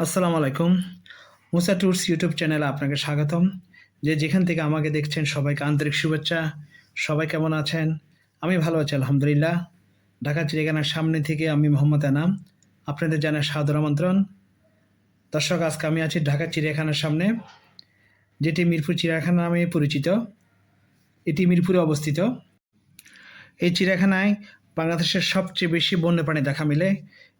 আসসালামু আলাইকুম। মুসা tours YouTube চ্যানেলে আপনাকে স্বাগতম। যে যেখান থেকে আমাকে দেখছেন, সবাইকে আন্তরিক শুভেচ্ছা। সবাই কেমন আছেন? আমি ভালো আছি, আলহামদুলিল্লাহ। ঢাকা চিড়িয়াখানার সামনে থেকে আমি মোহাম্মদ আনাম আপনাদের জানাই সাদর আমন্ত্রণ। দর্শক, আজকে আমি আছি ঢাকা চিড়িয়াখানার সামনে, যেটি মিরপুর চিড়িয়াখানা নামে পরিচিত। এটি মিরপুরে অবস্থিত। এই চিড়িয়াখানায় বাংলাদেশের সবচেয়ে বেশি বন্যপ্রাণী দেখা মিলে।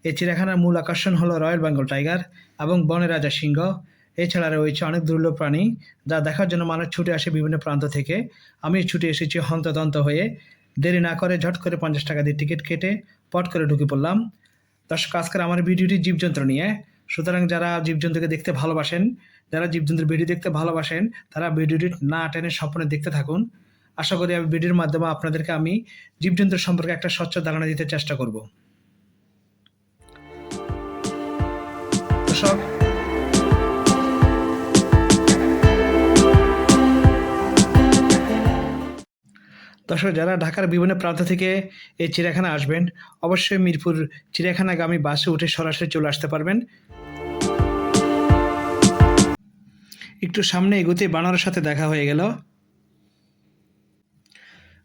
এই চিড়িয়াখানার মূল আকর্ষণ হলো রয়্যাল বেঙ্গল টাইগার এবং বনের রাজা সিংহ। এছাড়া রয়েছে অনেক দুর্লভ প্রাণী যা দেখার জন্য মানুষ ছুটে আসে বিভিন্ন প্রান্ত থেকে। আমি ছুটে এসেছি হন্তদন্ত হয়ে। দেরি না করে ঝট করে পঞ্চাশ টাকা দিয়ে টিকিট কেটে পট করে ঢুকে পড়লাম। দর্শক, আজকের আমার ভিডিওটি জীবজন্তু নিয়ে। সুতরাং যারা জীবজন্তুকে দেখতে ভালোবাসেন, যারা জীবজন্তুর ভিডিও দেখতে ভালোবাসেন, তারা ভিডিওটি না টেনে স্বপ্নে দেখতে থাকুন। আশা করি আমি ভিডিওর মাধ্যমে আপনাদেরকে আমি জীবজন্তুর সম্পর্কে একটা স্বচ্ছ ধারণা দিতে চেষ্টা করব। দর্শক যারা ঢাকার বিভিন্ন প্রান্ত থেকে এই চিড়িয়াখানা আসবেন, অবশ্যই মিরপুর চিড়িয়াখানাগামী বাসে উঠে সরাসরি চলে আসতে পারবেন। একটু সামনে এগোতে বানরের সাথে দেখা হয়ে গেল।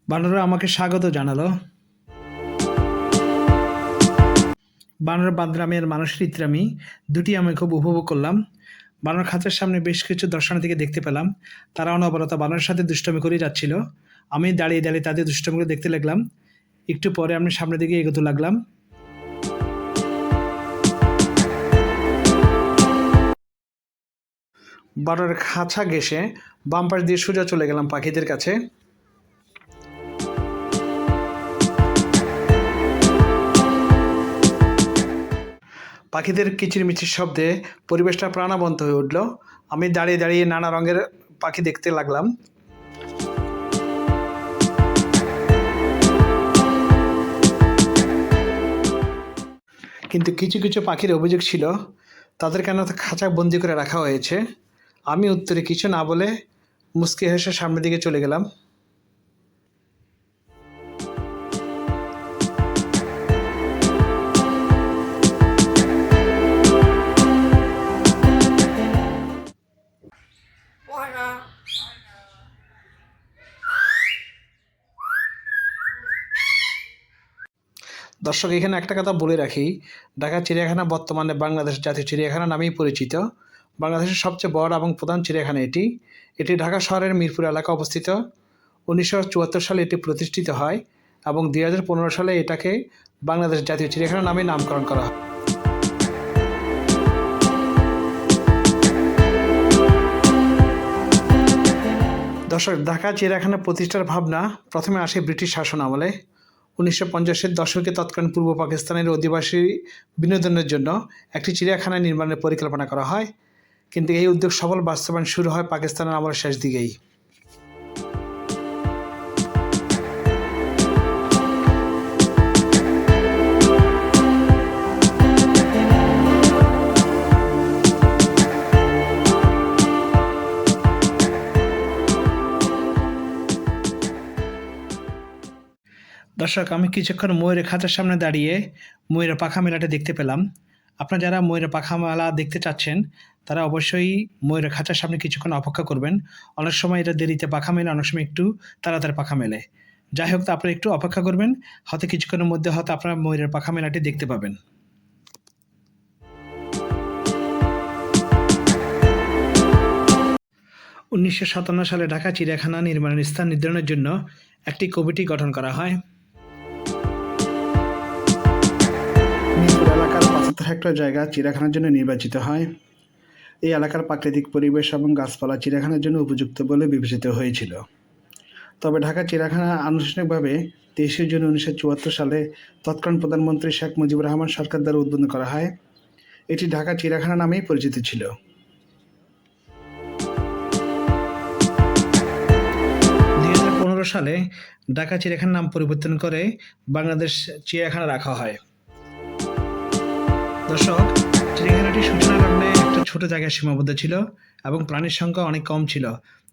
বানর আমাকে স্বাগত জানালো। বানর বাদরামের মানুষের ইত্রামি দুটি আমি খুব উপভোগ করলাম। বানর খাঁচার সামনে বেশ কিছু দর্শনার্থীকে দেখতে পেলাম। তারা অনবরত বানরের সাথে দুষ্টমি করেই যাচ্ছিল। আমি দাঁড়িয়ে দাঁড়িয়ে তাদের দুষ্টমিগুলো দেখতে লাগলাম। একটু পরে আমি সামনের দিকে এগোতে লাগলাম। বানরের খাঁচা ঘেসে বাম পাশ দিয়ে সোজা চলে গেলাম পাখিদের কাছে। পাখিদের কিচিরমিচির শব্দে পরিবেশটা প্রাণবন্ত হয়ে উঠল। আমি দাঁড়িয়ে দাঁড়িয়ে নানা রঙের পাখি দেখতে লাগলাম। কিন্তু কিছু কিছু পাখির অভিযোগ ছিল, তাদের কেন খাঁচা বন্দি করে রাখা হয়েছে? আমি উত্তরে কিছু না বলে মুসকি হেসে সামনের দিকে চলে গেলাম। দর্শক, এখানে একটা কথা বলে রাখি। ঢাকা, চিড়িয়াখানা, বর্তমানে বাংলাদেশ জাতীয় চিড়িয়াখানা নামেই পরিচিত। বাংলাদেশের সবচেয়ে বড় এবং প্রধান চিড়িয়াখানা এটি। এটি ঢাকা শহরের মিরপুর এলাকা অবস্থিত। উনিশশো চুয়াত্তর সালে এটি প্রতিষ্ঠিত হয় এবং দুই হাজার পনেরো সালে এটাকে বাংলাদেশ জাতীয় চিড়িয়াখানা নামে নামকরণ করা হয়। দর্শক, ঢাকা চিড়িয়াখানা প্রতিষ্ঠার ভাবনা প্রথমে আসে ব্রিটিশ শাসন আমলে উনিশশো পঞ্চাশের দশকে তৎকালীন পূর্ব পাকিস্তানের অধিবাসী বিনোদনের জন্য একটি চিড়িয়াখানা নির্মাণের পরিকল্পনা করা হয়। কিন্তু এই উদ্যোগ সফল বাস্তবায়ন শুরু হয় পাকিস্তানের আমলের শেষ দিকেই। দর্শক, আমি কিছুক্ষণ ময়ূরের খাঁচার সামনে দাঁড়িয়ে ময়ূরের পাখা মেলাটা দেখতে পেলাম। আপনারা যারা ময়ূরের পাখা মেলা দেখতে চাচ্ছেন, তারা অবশ্যই ময়ূরের খাঁচার সামনে কিছুক্ষণ অপেক্ষা করবেন। অনেক সময় এটা দেরিতে পাখা মেলে, অনেক সময় একটু তাড়াতাড়ি পাখা মেলে। যাই হোক আপনারা একটু অপেক্ষা করবেন। হয়তো কিছুক্ষণের মধ্যে হয়তো আপনারা ময়ূরের পাখা মেলাটি দেখতে পাবেন। উনিশশো সাতান্ন সালে ঢাকা চিড়িয়াখানা নির্মাণের স্থান নির্ধারণের জন্য একটি কমিটি গঠন করা হয়। পঁচাত্তর হেক্টর জায়গা চিড়িয়াখানার জন্য নির্বাচিত হয়। এই এলাকার প্রাকৃতিক পরিবেশ এবং গাছপালা চিড়িয়াখানার জন্য উপযুক্ত বলে বিবেচিত হয়েছিল। তবে ঢাকা চিড়িয়াখানা আনুষ্ঠানিকভাবে তেইশে জুন উনিশশো চুয়াত্তর সালে তৎকালীন প্রধানমন্ত্রী শেখ মুজিবুর রহমান সরকার দ্বারা উদ্বোধন করা হয়। এটি ঢাকা চিড়িয়াখানা নামেই পরিচিত ছিল। সালে ঢাকা চিড়িয়াখানার নাম পরিবর্তন করে বাংলাদেশ চিড়িয়াখানা রাখা হয়। দর্শক চিড়িয়াখানাটি সূচনা কারণে একটা ছোট জায়গায় সীমাবদ্ধ ছিল এবং প্রাণীর সংখ্যা অনেক কম ছিল।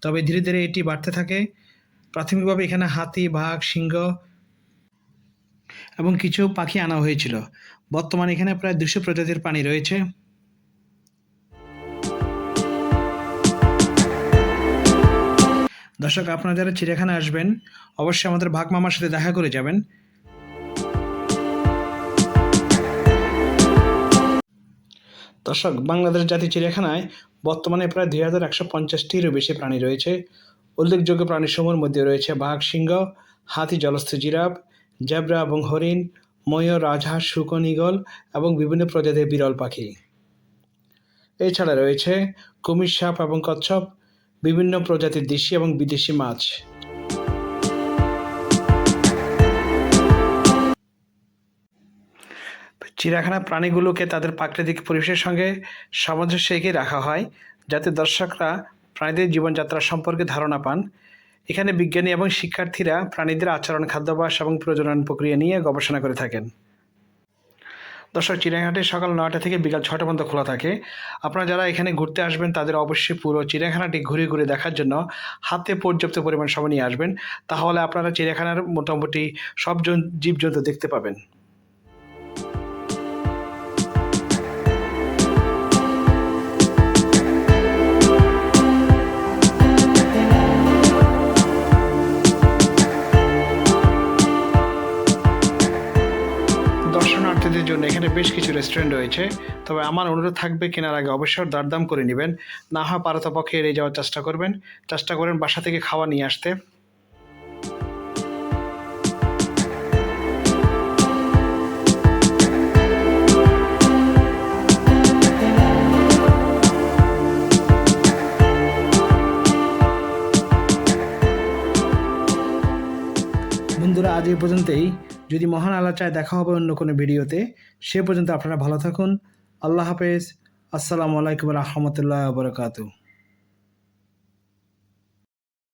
তবে ধীরে ধীরে এটি বাড়তে থাকে। প্রাথমিকভাবে এখানে হাতি, বাঘ, সিংহ এবং কিছু পাখি আনা হয়েছিল। বর্তমানে এখানে প্রায় দুশো প্রজাতির প্রাণী রয়েছে। দর্শক, আপনারা যারা চিড়িয়াখানা আসবেন, অবশ্যই আমাদের ভাগ মামার সাথে দেখা করে যাবেন। দর্শক, বাংলাদেশ জাতীয় চিড়িয়াখানায় বর্তমানে প্রায় দুই হাজার একশো পঞ্চাশটিরও বেশি প্রাণী রয়েছে। উল্লেখযোগ্য প্রাণীসমূহের মধ্যে রয়েছে বাঘ, সিংহ, হাতি, জলস্থ জিরাফ, জেব্রা এবং হরিণ, ময়ূর, রাজহাঁস, শুকন ঈগল এবং বিভিন্ন প্রজাতির বিরল পাখি। এছাড়া রয়েছে কুমির, সাপ এবং কচ্ছপ, বিভিন্ন প্রজাতির দেশি এবং বিদেশি মাছ। চিড়িয়াখানা প্রাণীগুলোকে তাদের প্রাকৃতিক পরিবেশের সঙ্গে সামঞ্জস্য রেখে রাখা হয়, যাতে দর্শকরা প্রাণীদের জীবনযাত্রা সম্পর্কে ধারণা পান। এখানে বিজ্ঞানী এবং শিক্ষার্থীরা প্রাণীদের আচরণ, খাদ্যাভ্যাস এবং প্রজনন প্রক্রিয়া নিয়ে গবেষণা করে থাকেন। দর্শক, চিড়িয়াখানাটি সকাল নয়টা থেকে বিকাল ছটা পর্যন্ত খোলা থাকে। আপনারা যারা এখানে ঘুরতে আসবেন, তাদের অবশ্যই পুরো চিড়িয়াখানাটি ঘুরে ঘুরে দেখার জন্য হাতে পর্যাপ্ত পরিমাণ সময় নিয়ে আসবেন। তাহলে আপনারা চিড়িয়াখানার মোটামুটি সব জন- জীবজন্তু দেখতে পাবেন। দর্শনার্থীদের জন্য এখানে বেশ কিছু রেস্টুরেন্ট রয়েছে। তবে আমার অনুরোধ থাকবে কেনার আগে অবশ্যই দরদাম করে নেবেন। না হয় পারতপক্ষে এড়িয়ে যাওয়ার চেষ্টা করবেন। চেষ্টা করেন বাসা থেকে খাওয়া নিয়ে আসতে। বন্ধুরা, আজ এই পর্যন্তই। যদি মহান আল্লাহ চায় দেখা হবে অন্য কোনো ভিডিওতে, সে পর্যন্ত আপনারা ভালো থাকুন। আল্লাহ হাফেজ। আসসালামু আলাইকুম রহমতুল্লাহ বরকাতু